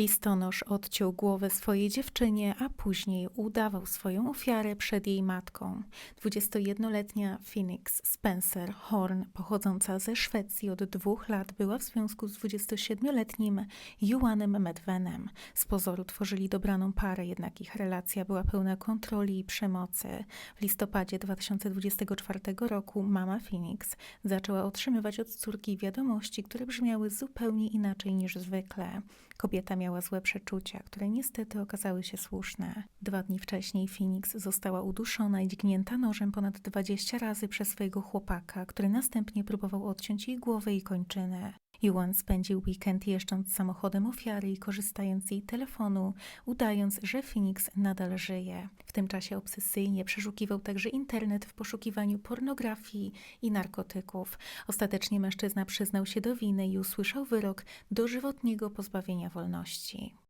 Listonosz odciął głowę swojej dziewczynie, a później udawał swoją ofiarę przed jej matką. 21-letnia Phoenix Spencer Horn, pochodząca ze Szwecji od dwóch lat, była w związku z 27-letnim Juanem Medvenem. Z pozoru tworzyli dobraną parę, jednak ich relacja była pełna kontroli i przemocy. W listopadzie 2024 roku mama Phoenix zaczęła otrzymywać od córki wiadomości, które brzmiały zupełnie inaczej niż zwykle. Kobieta miała złe przeczucia, które niestety okazały się słuszne. Dwa dni wcześniej Phoenix została uduszona i dźgnięta nożem ponad 20 razy przez swojego chłopaka, który następnie próbował odciąć jej głowę i kończynę. Juan spędził weekend jeżdżąc samochodem ofiary i korzystając z jej telefonu, udając, że Phoenix nadal żyje. W tym czasie obsesyjnie przeszukiwał także internet w poszukiwaniu pornografii i narkotyków. Ostatecznie mężczyzna przyznał się do winy i usłyszał wyrok dożywotniego pozbawienia wolności.